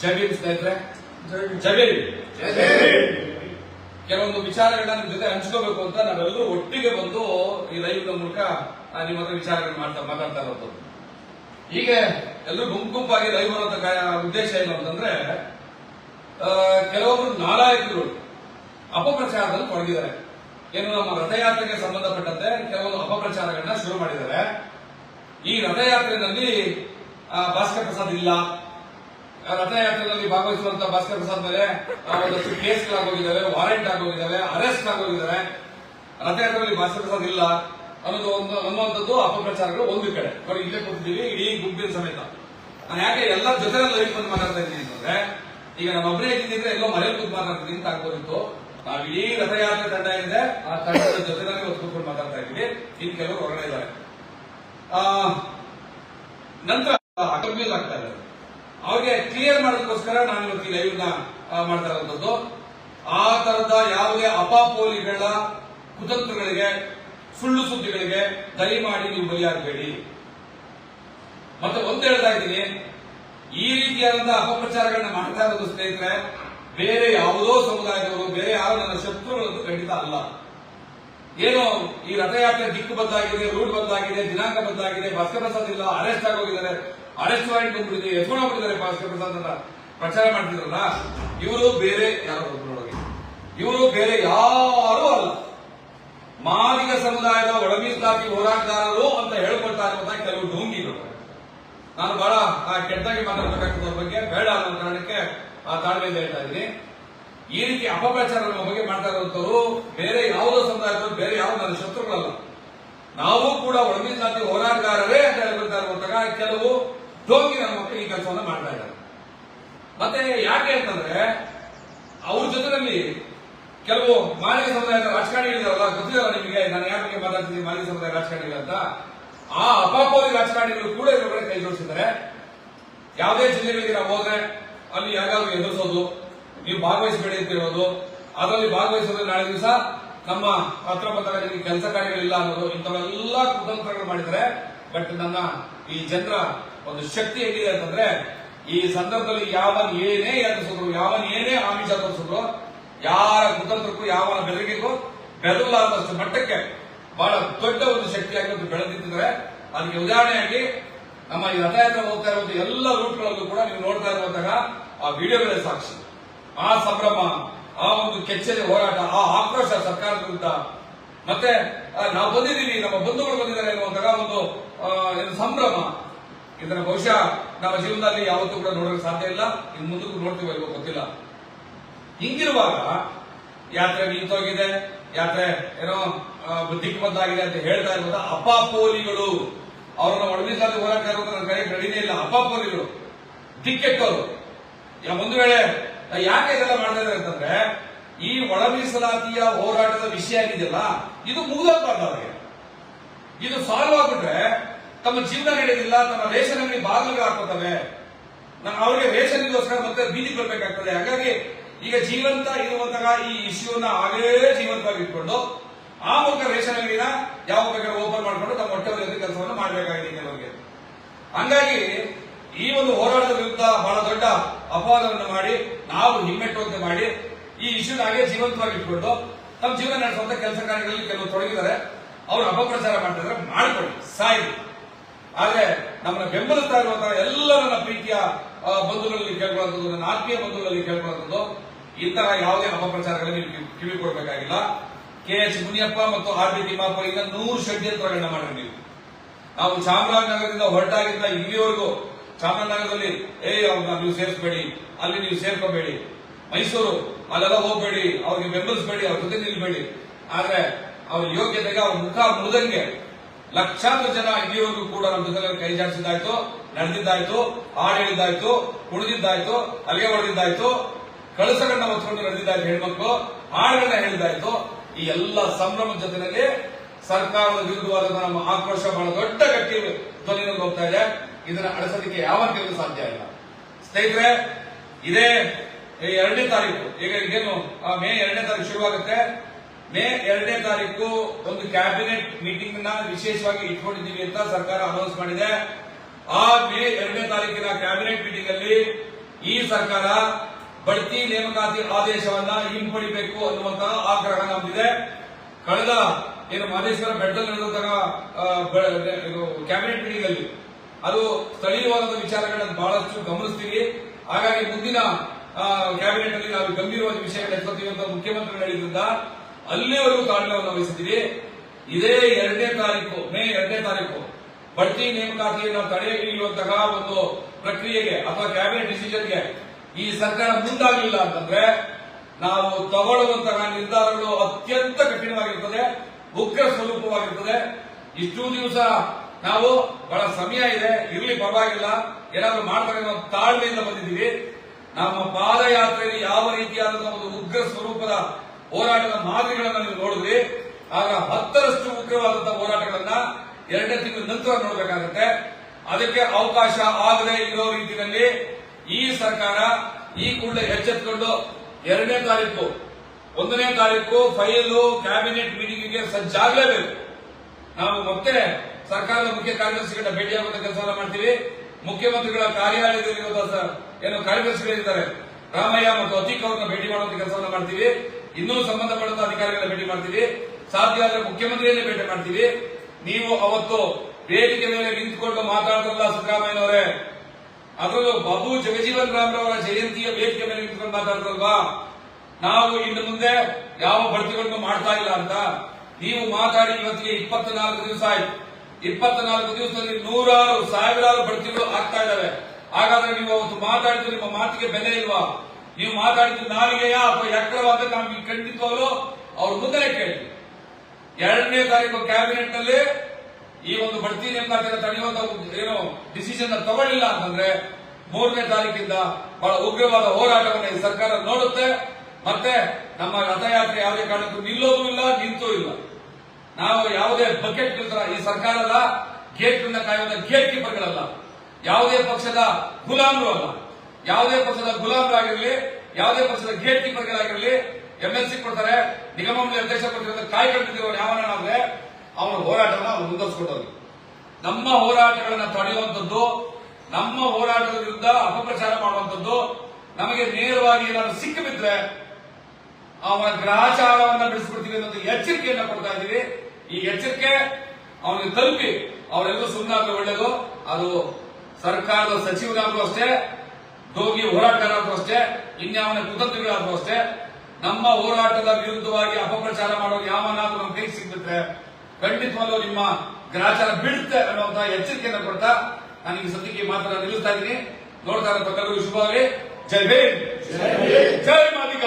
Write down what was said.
ಜೈವೀರ್ ಸ್ನೇಹಿತರೆ. ಜಮೀನ್ ಕೆಲವೊಂದು ವಿಚಾರಗಳನ್ನ ನಿಮ್ ಜೊತೆ ಹಂಚ್ಕೋಬೇಕು ಅಂತ ನಾವೆಲ್ಲರೂ ಒಟ್ಟಿಗೆ ಬಂದು ಈ ಲೈವ್ ಮೂಲಕ ನಿಮ್ಮ ಹತ್ರ ವಿಚಾರಗಳನ್ನ ಮಾಡ್ತಾ ಮಾತಾಡ್ತಾ ಇರೋದು. ಹೀಗೆ ಎಲ್ಲರೂ ಗುಂಪು ಗುಂಪಾಗಿ ಲೈವ್ ಕಾ- ಉದ್ದೇಶ ಏನು ಅಂತಂದ್ರೆ ಕೆಲವೊಬ್ರು ನಾಲಾಯಕರು ಅಪಪ್ರಚಾರದಲ್ಲಿ ತೊಡಗಿದ್ದಾರೆ. ಏನು ನಮ್ಮ ರಥಯಾತ್ರೆಗೆ ಸಂಬಂಧಪಟ್ಟಂತೆ ಕೆಲವೊಂದು ಅಪಪ್ರಚಾರಗಳನ್ನ ಶುರು ಮಾಡಿದ್ದಾರೆ. ಈ ರಥಯಾತ್ರೆಯಲ್ಲಿ ಭಾಸ್ಕರ್ ಪ್ರಸಾದ್ ಇಲ್ಲ. ರಥಯಾತ್ರೆಯಲ್ಲಿ ಭಾಗವಹಿಸುವಂತ ಭಾಸ್ಕರ್ ಪ್ರಸಾದ್ ಮೇಲೆ ಒಂದಷ್ಟು ಕೇಸ್ಗಳಾಗೋಗಿದ್ದಾವೆ ವಾರೆಂಟ್ ಆಗೋಗಿದ್ದಾವೆ ಅರೆಸ್ಟ್ ಆಗೋಗಿದ್ದಾವೆ ರಥಯಾತ್ರೆಯಲ್ಲಿ ಭಾಸ್ಕರ್ ಪ್ರಸಾದ್ ಇಲ್ಲ. ಅನ್ನೋದು ಒಂದು, ಅನ್ನುವಂಥದ್ದು ಅಪಪ್ರಚಾರಗಳು ಒಂದು ಕಡೆ. ಬರೀ ಇಲ್ಲೇ ಕೊಟ್ಟಿದ್ದೀವಿ ಇಡೀ ಗುಂಪಿನ ಸಮೇತ. ನಾನು ಯಾಕೆ ಎಲ್ಲ ಜೊತೆ ಲೈಫ್ ಬಂದು ಮಾತಾಡ್ತಾ ಇದ್ದೀನಿ ಅಂತಂದ್ರೆ, ಈಗ ನಾನು ಒಬ್ಬರೇ ಇದ್ದಿದ್ರೆ ಎಲ್ಲೋ ಮನೆಯಲ್ಲಿ ಕೂತ್ ಮಾತಾಡ್ತೀನಿ ಅಂತ ಆಗ್ಬೋದಿತ್ತು. ನಾವು ಇಡೀ ರಥಯಾತ್ರೆ ತಂಡ ಇದೆ, ಆ ತಂಡದ ಜೊತೆನಲ್ಲಿ ಒಂದು ಕೂತ್ಕೊಂಡು ಮಾತಾಡ್ತಾ ಇದ್ದೀವಿ. ಇನ್ನು ಕೆಲವರು ಹೊರಗಡೆ ಇದ್ದಾರೆ. ನಂತರ ಅಕರ್ಮೀಲ್ ಆಗ್ತಾ ಇದೆ. ಅವ್ರಿಗೆ ಕ್ಲಿಯರ್ ಮಾಡೋದಕ್ಕೋಸ್ಕರ ನಾನು ಇವತ್ತು ಲೈವ್ನ ಮಾಡ್ತಾ ಇರುವಂತದ್ದು ಆ ತರದ ಯಾವುದೇ ಅಪಾಪೋಲಿಗಳ ಕುತಂತ್ರಗಳಿಗೆ, ಸುಳ್ಳು ಸುದ್ದಿಗಳಿಗೆ ದಯಮಾಡಿ ನೀವು ಬಲಿಯಾಗಬೇಡಿ. ಮತ್ತೆ ಒಂದು ಹೇಳ್ತಾ ಇದ್ದೀನಿ. ಈ ರೀತಿಯಾದಂತಹ ಅಪಪ್ರಚಾರಗಳನ್ನ ಮಾಡ್ತಾ ಇರೋದು ಸ್ನೇಹಿತರೆ, ಬೇರೆ ಯಾವುದೋ ಸಮುದಾಯದವರು, ಬೇರೆ ಯಾರು ನನ್ನ ಶತ್ರುಗಳು ಖಂಡಿತ ಅಲ್ಲ. ಏನು ಈ ರಥಯಾತ್ರೆ ದಿಕ್ಕು ಬದ್ದಾಗಿದೆ ರೂಟ್ ಬದ್ದಾಗಿದೆ ದಿನಾಂಕ ಬದ್ದಾಗಿದೆ ಪ್ರಸಾದ್ ಇಲ್ಲ ಅರೆಸ್ಟ್ ಆಗೋಗಿದ್ದಾರೆ. ಅರೆಸ್ಟ್ ವಾರೆಂಟ್ ಬಂದ್ಬಿಟ್ಟಿದೆ ಎತ್ಕೊಂಡು ಹೋಗ್ಬಿಟ್ಟಿದ್ದಾರೆ ಭಾಸ್ಕರ್ ಪ್ರಸಾದ್ ಅಂತ ಪ್ರಚಾರ ಮಾಡ್ತಿದ್ರಲ್ಲ, ಇವರು ಬೇರೆ ಯಾರೋ ಒಬ್ಬರೊಳಗೆ ಇವರು ಬೇರೆ ಯಾರೂ ಅಲ್ಲ. ಮಾದಿಗ ಸಮುದಾಯದ ಒಳಮೀಸಲಾತಿ ಹೋರಾಟಗಾರರು ಅಂತ ಹೇಳ್ಕೊಳ್ತಾ ಅಂತ ಕೆಲವು ಡೋಂಗಿಗಳು ನಾನು ಬಹಳ ಕೆಟ್ಟದಾಗಿ ಮಾತಾಡ್ತಕ್ಕಂಥ ಬಗ್ಗೆ. ಬೇಡ ಅನ್ನೋ ಕಾರಣಕ್ಕೆ ಆ ತಾಳ್ಮೆಯಿಂದ ಹೇಳ್ತಾ ಇದ್ದೀನಿ. ಈ ರೀತಿ ಅಪಪ್ರಚಾರ ನಮ್ಮ ಬಗ್ಗೆ ಮಾಡ್ತಾ ಇರುವಂತವರು ಬೇರೆ ಯಾವುದೋ ಸಮುದಾಯದವರು, ಬೇರೆ ಯಾವ ನನ್ನ ಶತ್ರುಗಳಲ್ಲ. ನಾವು ಕೂಡ ಒಳಮೀಸಲಾತಿ ಹೋರಾಟಗಾರರೇ ಅಂತ ಹೇಳ್ಕೊಳ್ತಾ ಇರುವಂತಹ ಕೆಲವು ಢೋಂಗಿ ನನ್ನ ಮಕ್ಕಳು ಈ ಕೆಲಸವನ್ನ ಮಾಡ್ತಾ ಇದ್ದಾರೆ. ಮತ್ತೆ ಯಾಕೆ ಅಂತಂದ್ರೆ, ಅವ್ರ ಜೊತೆಯಲ್ಲಿ ಕೆಲವು ಮಾಲಿಕ ಸಮುದಾಯದ ರಾಜಕಾರಣಿಗಳಿದಾರಲ್ಲ ಗೊತ್ತಿರಲ್ಲ ನಿಮಗೆ, ನಾನು ಯಾರ ಬಗ್ಗೆ ಮಾತಾಡ್ತೀನಿ ಮಾಲಿಕ ಸಮುದಾಯ ರಾಜಕಾರಣಿಗಳು ಅಂತ, ಆ ಅಪಾಪೋದಿ ರಾಜಕಾರಣಿಗಳು ಕೂಡ ಇದ್ರ ಕಡೆ ಕೈ ಜೋಡಿಸಿದ್ದಾರೆ. ಯಾವುದೇ ಜಿಲ್ಲೆಗಳಿಗೆ ನಾವು ಹೋದ್ರೆ, ಅಲ್ಲಿ ಯಾರಾದ್ರೂ ಎದುರಿಸೋದು, ನೀವು ಭಾಗವಹಿಸಬೇಡಿ ಅಂತ ಹೇಳೋದು, ಅದರಲ್ಲಿ ಭಾಗವಹಿಸೋದ್ರೆ ನಾಳೆ ದಿವಸ ನಮ್ಮ ಪತ್ರ ಪತ್ರಗಳಿಗೆ ಕೆಲಸ ಕಾರ್ಯಗಳಿಲ್ಲ ಅನ್ನೋದು ಇಂಥವೆಲ್ಲ ಕುತಂತ್ರಗಳು ಮಾಡಿದ್ದಾರೆ. ಬಟ್ ನನ್ನ ಈ ಜನರ ಒಂದು ಶಕ್ತಿ ಹೇಗಿದೆ ಅಂತಂದ್ರೆ, ಈ ಸಂದರ್ಭದಲ್ಲಿ ಯಾವನ್ ಏನೇ ಎದುರಿಸಿದ್ರು, ಯಾವನ್ ಏನೇ ಆಮಿಷ ತೋರಿಸಿದ್ರು, ಯಾರ ಕುತಂತ್ರಕ್ಕೂ ಯಾವನ ಬೆದರಿಕೆಗೂ ಬೆದರಲಾರದಷ್ಟು ಮಟ್ಟಕ್ಕೆ ಬಹಳ ದೊಡ್ಡ ಒಂದು ಶಕ್ತಿಯಾಗಿ ಬೆಳೆದಿದ್ದಾರೆ ಅದಕ್ಕೆ ಉದಾಹರಣೆಯಾಗಿ, ನಮ್ಮ ಈ ರಥಯಾತ್ರೆ ಹೋಗ್ತಾ ಇರುವಂತಹ ಎಲ್ಲ ರೂಟ್ಗಳಲ್ಲೂ ಕೂಡ ನೀವು ನೋಡ್ತಾ ಇರುವಂತಹ ಆ ವಿಡಿಯೋಗಳೇ ಸಾಕ್ಷಿ. ಆ ಸಂಭ್ರಮ ಆ ಒಂದು ಕೆಚ್ಚದೆ ಹೋರಾಟ, ಆ ಆಕ್ರೋಶ ಸರ್ಕಾರದ ವಿರುದ್ಧ ಮತ್ತೆ ನಾವು ಬಂದಿದ್ದೀವಿ, ನಮ್ಮ ಬಂಧುಗಳು ಬಂದಿದ್ದಾರೆ ಎನ್ನುವಂತಹ ಒಂದು ಸಂಭ್ರಮ. ಇದನ್ನ ಬಹುಶಃ ನಮ್ಮ ಜೀವನದಲ್ಲಿ ಯಾವತ್ತೂ ಕೂಡ ನೋಡೋಕೆ ಸಾಧ್ಯ ಇಲ್ಲ ಇನ್ನು ಮುಂದಕ್ಕೂ ನೋಡ್ತೀವಿ ಇಲ್ವೋ ಗೊತ್ತಿಲ್ಲ. ಹಿಂಗಿರುವಾಗ ಯಾತ್ರೆ ನಿಂತೋಗಿದೆ ಯಾತ್ರೆ ಏನೋ ಆ, ದಿಕ್ಬದ್ಧಾಗಿದೆ ಅಂತ ಹೇಳ್ತಾ ಇರುವಂತ ಅಪಾಪೋಲಿಗಳು. ಅವ್ರನ್ನ ಒಳಗಿಸಾದ ಹೋರಾಟ ನನ್ನ ಕೈ ರೆಡಿನೇ ಇಲ್ಲ. ಅಪಾಪೋಲಿಗಳು ದಿಕ್ಕೆಟ್ಟವರು ಒಂದು ವೇಳೆ ಯಾಕೆ ಇದೆಲ್ಲ ಮಾಡ್ತಾ ಇದ್ದಾರೆ ಅಂತಂದ್ರೆ ಈ ಒಳಮೀಸಲಾತಿಯ ಹೋರಾಟದ ವಿಷಯ ಆಗಿದೆಯಲ್ಲ ಇದು ಮುಗಿದೋಗ್ಬಾರ್ದು ಅವರಿಗೆ. ಇದು ಸಾಲ್ವ್ ಆಗ್ಬಿಟ್ರೆ ತಮ್ಮ ಜೀವನ ನಡೆಯೋದಿಲ್ಲ ತಮ್ಮ ರೇಷನ್ ಅಂಗಡಿ ಬಾಗಿಲುಗಳು ಹಾಕೋತವೆ ಅವರಿಗೆ ರೇಷನ್ ರೇಷನ್ಗೋಸ್ಕರ ಮತ್ತೆ ಬೀದಿ ಬರ್ಬೇಕಾಗ್ತದೆ. ಹಾಗಾಗಿ ಈಗ ಜೀವಂತ ಇರುವಂತಹ ಈ ಇಶ್ಯೂನ ಹಾಗೇ ಜೀವಂತವಾಗಿ ಇಟ್ಕೊಂಡು, ಆ ಮೂಲಕ ರೇಷನ್ ಅಂಗಡಿನ ಯಾವ ಬೇಕಾದ್ರೆ ಓಪನ್ ಮಾಡಿಕೊಂಡು ತಮ್ಮ ಹೊಟ್ಟೆ ಕೆಲಸವನ್ನು ಮಾಡಬೇಕಾಗಿದೆ ಕೆಲವರಿಗೆ ಹಂಗಾಗಿ ಈ ಒಂದು ಹೋರಾಟದ ವಿರುದ್ಧ ಬಹಳ ದೊಡ್ಡ ಅಪವಾದವನ್ನು ಮಾಡಿ, ನಾವು ಹಿಮ್ಮೆಟ್ಟುವಂತೆ ಮಾಡಿ, ಈ ಇಶ್ಯೂನ ಹಾಗೆ ಜೀವಂತವಾಗಿ ಇಟ್ಕೊಂಡು, ತಮ್ಮ ಜೀವನ ನಡೆಸುವಂತ ಕೆಲಸ ಕಾರ್ಯಗಳಲ್ಲಿ ಕೆಲವು ತೊಡಗಿದ್ದಾರೆ. ಅವರು ಅಪಪ್ರಚಾರ ಮಾಡ್ತಿದ್ರೆ ಮಾಡ್ಕೊಳ್ಳಿ. ಸಾಯಿ ಆದ್ರೆ ನಮ್ಮನ್ನ ಬೆಂಬಲಿಸ್ತಾ ಇರುವಂತಹ ಎಲ್ಲ ನನ್ನ ಪ್ರೀತಿಯ ಬಂಧುಗಳಲ್ಲಿ ಕೇಳ್ಕೊಳ್ಳುವಂಥದ್ದು ನನ್ನ ಆತ್ಮೀಯ ಬಂಧುಗಳಲ್ಲಿ ಕೇಳ್ಕೊಳ್ಳುವಂಥದ್ದು ಇಂತಹ ಯಾವುದೇ ಅಪಪ್ರಚಾರಗಳಲ್ಲಿ ನೀವು ಕಿವಿ- ಕೊಡಬೇಕಾಗಿಲ್ಲ ಕೆ ಎಚ್ ಮುನಿಯಪ್ಪ ಮತ್ತು ಆರ್ ಬಿ ತಿಮ್ಮಪ್ಪ ಈಗ ನೂರು ಷಡ್ಯಂತ್ರಗಳನ್ನ ಮಾಡಿ ನೀವು. ನಾವು ಚಾಮರಾಜನಗರದಿಂದ ಹೊರಟಾಗಿದ್ದ ಇಲ್ಲಿವರೆಗೂ, ಚಾಮರಾಜನಗರದಲ್ಲಿ, ಏ ಅವ್ರನ್ನ ನೀವು ಸೇರಿಸಬೇಡಿ, ಅಲ್ಲಿ ನೀವು ಸೇರ್ಕೋಬೇಡಿ. ಮೈಸೂರು, ಅಲ್ಲೆಲ್ಲ ಹೋಗ್ಬೇಡಿ, ಅವ್ರಿಗೆ ಬೆಂಬಲಿಸಬೇಡಿ, ಅವ್ರ ಜೊತೆ ನಿಲ್ಬೇಡಿ. ಆದ್ರೆ, ಅವ್ರ ಯೋಗ್ಯತೆಗೆ ಅವ್ರ ಮುಖ ಮುರಿದಂಗೆ ಲಕ್ಷಾಂತರ ಜನ ಇಲ್ಲಿವರೆಗೂ ಕೂಡ ನಮ್ಮ ಜೊತೆ ಕೈ ಜಾಡಿಸಿದಾಯ್ತು ನಡೆದಿದ್ದಾಯ್ತು ಹಾಡು ಹೇಳಿದ್ದಾಯ್ತು ಕುಣಿದಿದ್ದಾಯ್ತು ಅಲ್ಲಿಗೆ ಹೊಡೆದಿದ್ದಾಯ್ತು ಕಳಸಗಳನ್ನ ಹೊತ್ಕೊಂಡು ನಡೆದಿದ್ದಾಯ್ತು ಹೆಣ್ಮಕ್ಳು ಹಾಡುಗಳನ್ನ ಹೇಳಿದ್ದಾಯ್ತು. ಈ ಎಲ್ಲ ಸಂಭ್ರಮದ ಜೊತೆಯಲ್ಲಿ ಸರ್ಕಾರದ ವಿರುದ್ಧವಾದ ನಮ್ಮ ಆಕ್ರೋಶ ಬಹಳ ದೊಡ್ಡ ಗಟ್ಟಿ ಧ್ವನಿಯಲ್ಲಿ ಹೋಗ್ತಾ ಇದೆ. ಇದನ್ನ ಅಳಿಸೋದಕ್ಕೆ ಯಾವ ಕೆಲಸ ಸಾಧ್ಯ ಇಲ್ಲ. ಸ್ನೇಹಿತರೆ ಇದೇ ಎರಡನೇ ತಾರೀಕು. ಈಗ ಆ, ಮೇ ಎರಡನೇ ತಾರೀಕು ಶುರುವಾಗುತ್ತೆ. ಮೇ ಎರಡನೇ ತಾರೀಕು ಒಂದು ಕ್ಯಾಬಿನೆಟ್ ಮೀಟಿಂಗ್ನ ವಿಶೇಷವಾಗಿ ಇಟ್ಕೊಂಡಿದ್ದೀವಿ ಅಂತ ಸರ್ಕಾರ ಅನೌನ್ಸ್ ಮಾಡಿದೆ. ಆ ಮೇ ಎರಡನೇ ತಾರೀಕಿನ ಕ್ಯಾಬಿನೆಟ್ ಮೀಟಿಂಗ್ ಅಲ್ಲಿ ಈ ಸರ್ಕಾರ ಬಡ್ತಿ ನೇಮಕಾತಿ ಆದೇಶವನ್ನ ಹಿಂಪಡಿಬೇಕು ಅನ್ನುವಂತಹ ಆಗ್ರಹ ನಮ್ದಿದೆ. ಕಳೆದ ಏನು ಮಹದೇಶ್ವರ ಬೆಟ್ಟದಲ್ಲಿ ನಡೆದಂತಹ ಕ್ಯಾಬಿನೆಟ್ ಮೀಟಿಂಗ್ ಅಲ್ಲಿ ಅದು ಸ್ಥಳೀಯವಾದ ವಿಚಾರಗಳನ್ನು ಬಹಳಷ್ಟು ಗಮನಿಸ್ತೀವಿ. ಹಾಗಾಗಿ ಮುಂದಿನ ಕ್ಯಾಬಿನೆಟ್ ಅಲ್ಲಿ ನಾವು ಗಂಭೀರವಾದ ವಿಷಯಗಳು ಎತ್ಕೊತೀವಿ ಅಂತ ಮುಖ್ಯಮಂತ್ರಿಗಳು ಹೇಳಿದ್ರಿಂದ ಅಲ್ಲಿವರೆಗೂ ತಾಳ್ಮೆಯನ್ನು ವಹಿಸಿದ್ದೀವಿ ಇದೇ ಎರಡನೇ ತಾರೀಕು, ಮೇ ಎರಡನೇ ತಾರೀಕು. ಬಡ್ತಿ ನೇಮಕಾತಿಯನ್ನು ತಡೆ ಹಿಡಿಯುವಂತಹ ಒಂದು ಪ್ರಕ್ರಿಯೆಗೆ ಅಥವಾ ಕ್ಯಾಬಿನೆಟ್ ಡಿಸಿಷನ್ಗೆ ಈ ಸರ್ಕಾರ ಮುಂದಾಗಲಿಲ್ಲ ಅಂತಂದ್ರೆ ನಾವು ತಗೊಳ್ಳುವಂತಹ ನಿರ್ಧಾರಗಳು ಅತ್ಯಂತ ಕಠಿಣವಾಗಿರುತ್ತದೆ ಉಗ್ರ ಸ್ವರೂಪವಾಗಿರುತ್ತದೆ ಇಷ್ಟು ದಿವಸ ನಾವು ಬಹಳ ಸಮಯ ಇದೆ, ಇರಲಿ ಪರವಾಗಿಲ್ಲ, ಏನಾದರೂ ಮಾಡ್ತಾರೆ ಅನ್ನೋ ತಾಳ್ಮೆಯಿಂದ ಬಂದಿದ್ದೀವಿ. ನಮ್ಮ ಪಾದಯಾತ್ರೆಯಲ್ಲಿ ಯಾವ ರೀತಿಯಾದಂತಹ ಒಂದು ಉಗ್ರ ಸ್ವರೂಪದ ಹೋರಾಟದ ಮಾದರಿಗಳನ್ನು ನೀವು ನೋಡಿದ್ರಿ. ಆಗ ಹತ್ತರಷ್ಟು ಉಗ್ರವಾದಂತಹ ಹೋರಾಟಗಳನ್ನ ಎರಡನೇ ತಿಂಗಳ ನಂತರ ನೋಡಬೇಕಾಗುತ್ತೆ. ಅದಕ್ಕೆ ಅವಕಾಶ ಆಗದೆ ಇರೋ ರೀತಿಯಲ್ಲಿ ಈ ಸರ್ಕಾರ ಈ ಕೂಡಲೇ ಎಚ್ಚೆತ್ತುಕೊಂಡು ಎರಡನೇ ತಾರೀಕು, ಒಂದನೇ ತಾರೀಕು ಫೈಲು, ಕ್ಯಾಬಿನೆಟ್ ಮೀಟಿಂಗ್ಗೆ ಸಜ್ಜಾಗಲೇಬೇಕು. ನಾವು ಮತ್ತೆ ಸರ್ಕಾರದ ಮುಖ್ಯ ಕಾರ್ಯದರ್ಶಿಗಳ ಭೇಟಿಯಾಗುವಂತ ಕೆಲಸವನ್ನ ಮಾಡ್ತೀವಿ. ಮುಖ್ಯಮಂತ್ರಿಗಳ ಕಾರ್ಯಾಲಯದಲ್ಲಿರುವಂತಹ ಸ- ಏನು ಕಾರ್ಯದರ್ಶಿಗಳಿದ್ದಾರೆ. ರಾಮಯ್ಯ ಮತ್ತು ಅತೀಕ್ ಅವರನ್ನ ಭೇಟಿ ಮಾಡುವಂತ ಕೆಲಸವನ್ನು ಮಾಡ್ತೀವಿ. ಇನ್ನೂ ಸಂಬಂಧಪಟ್ಟ ಅಧಿಕಾರಿಗಳ ಭೇಟಿ ಮಾಡ್ತೀವಿ. ಸಾಧ್ಯ ಆದ್ರೆ ಮುಖ್ಯಮಂತ್ರಿಯನ್ನೇ ಭೇಟಿ ಮಾಡ್ತೀವಿ. ನೀವು ಅವತ್ತು ವೇದಿಕೆ ಮೇಲೆ ನಿಂತುಕೊಂಡು ಮಾತಾಡಿದ್ರಲ್ಲ ಸಿದ್ದರಾಮಯ್ಯನವರೇ. ಅದರಲ್ಲೂ ಬಾಬು ಜಗಜೀವನ್ ರಾಮ್ರವರ ಜಯಂತಿಯ ವೇದಿಕೆ ಮೇಲೆ ನಿಂತ್ಕೊಂಡು ಮಾತಾಡ್ತಲ್ವಾ ನಾವು ಇನ್ನು ಮುಂದೆ ಯಾವ ಬಡ್ತಿಗಳನ್ನು ಮಾಡ್ತಾ ಇಲ್ಲ ಅಂತ ನೀವು ಮಾತಾಡಿ ಇವತ್ತಿಗೆ ಇಪ್ಪತ್ನಾಲ್ಕು ದಿವಸ ಆಯ್ತು. ಇಪ್ಪತ್ನಾಲ್ಕು ದಿವಸದಲ್ಲಿ ನೂರಾರು ಸಾವಿರಾರು ಬಡ್ತಿಗಳು ಆಗ್ತಾ ಇದ್ದಾವೆ. ಹಾಗಾದ್ರೆ ನೀವು ಅವತ್ತು ಮಾತಾಡಿದ್ರೆ ನಿಮ್ಮ ಮಾತಿಗೆ ಬೆಲೆ ಇಲ್ವಾ? ನೀವು ಮಾತಾಡಿದ ನಾಲಿಗೆಯ ಅಥವಾ ಎಕ್ಕರವಾದ ನಮಗೆ ಖಂಡಿತವಾಗಲು ಅವ್ರ ಮುಂದೆ ಕೇಳಿ ಎರಡನೇ ತಾರೀಕು ಕ್ಯಾಬಿನೆಟ್ನಲ್ಲಿ ಈ ಒಂದು ಬಡ್ತಿ ನೇಮಕಾತಿಯನ್ನು ತಡೆಯುವಂತ ಏನು ಡಿಸಿಷನ್ ತಗೊಳ್ಳಿಲ್ಲ ಅಂತಂದ್ರೆ ಮೂರನೇ ತಾರೀಕಿಂದ ಬಹಳ ಉಗ್ರವಾದ ಹೋರಾಟವನ್ನು ಈ ಸರ್ಕಾರ ನೋಡುತ್ತೆ. ಮತ್ತೆ ನಮ್ಮ ರಥಯಾತ್ರೆ ಯಾವುದೇ ಕಾರಣಕ್ಕೂ ನಿಲ್ಲೋದು ಇಲ್ಲ, ನಿಂತೂ ಇಲ್ಲ. ನಾವು ಯಾವುದೇ ಬಕೆಟ್ ಈ ಸರ್ಕಾರ ಅಲ್ಲ ಗೇಟ್ ಕಾಯುವ ಗೇಟ್ ಕೀಪರ್ಗಳಲ್ಲ ಯಾವುದೇ ಪಕ್ಷದ ಗುಲಾಮರು ಅಲ್ಲ. ಯಾವುದೇ ಪಕ್ಷದ ಗುಲಾಮರಾಗಿರಲಿ ಯಾವುದೇ ಪಕ್ಷದ ಗೇಟ್ ಕೀಪರ್ಗಳಾಗಿರಲಿ ಎಂಎಲ್ಸಿ ಕೊಡ್ತಾರೆ ನಿಗಮ ನಿರ್ದೇಶ ಕೊಟ್ಟಿರೋದು ಕಾಯ್ಕೊಂಡಿದ್ದೀವಿ ಯಾವನಾದ್ರೆ ಅವನ ಹೋರಾಟವನ್ನು ಅವರು ಮುಂದುವರಿಸಿಕೊಡೋದು ನಮ್ಮ ಹೋರಾಟಗಳನ್ನು ತಡೆಯುವಂಥದ್ದು, ನಮ್ಮ ಹೋರಾಟದ ವಿರುದ್ಧ ಅಪಪ್ರಚಾರ ಮಾಡುವಂಥದ್ದು, ನಮಗೆ ನೇರವಾಗಿ ಏನಾದ್ರು ಸಿಕ್ಕಿಬಿದ್ರೆ ಅವನ ಗ್ರಹಾಚಾರವನ್ನು ಬಿಡಿಸ್ಬಿಡ್ತೀವಿ ಅನ್ನೋದು ಎಚ್ಚರಿಕೆಯನ್ನು ಕೊಡ್ತಾ ಇದ್ದೀವಿ. ಈ ಎಚ್ಚರಿಕೆ ಅವನಿಗೆ ತಲುಪಿ, ಅವರೆಲ್ಲರೂ ಸುಮ್ಮನಾದ್ರೆ ಒಳ್ಳೆಯದು ಅದು ಸರ್ಕಾರದ ಸಚಿವರಾಗಲೂ ಅಷ್ಟೇ ದೋಗಿ ಹೋರಾಟಗಾರರಾದ್ರೂ ಅಷ್ಟೇ ಇನ್ಯಾವನ ಕುತಂತ್ರಿಗಳಾದ್ರೂ ಅಷ್ಟೇ ನಮ್ಮ ಹೋರಾಟದ ವಿರುದ್ಧವಾಗಿ ಅಪಪ್ರಚಾರ ಮಾಡೋರು ಯಾವನಾದ್ರೂ ನಮ್ಮ ಕೈಗೆ ಸಿಕ್ಬಿಟ್ರೆ ಖಂಡಿತವಾಗ್ಲೂ ನಿಮ್ಮ ಗ್ರಾಚಾರ ಬೀಳುತ್ತೆ ಅನ್ನುವಂತಹ ಎಚ್ಚರಿಕೆಯನ್ನು ಕೊಡ್ತಾ ನಾನು ಈ ಸದ್ಯಕ್ಕೆ ಮಾತ್ರ ನಿಲ್ಲಿಸ್ತಾ ಇದ್ದೀನಿ. ನೋಡ್ತಾ ಇರೋ ಪ್ರಕಾರಗಳು ಶುಭವಾಗಿ ಜೈ ಭೀಮ್. ಜೈ ಮಾದಿಗ.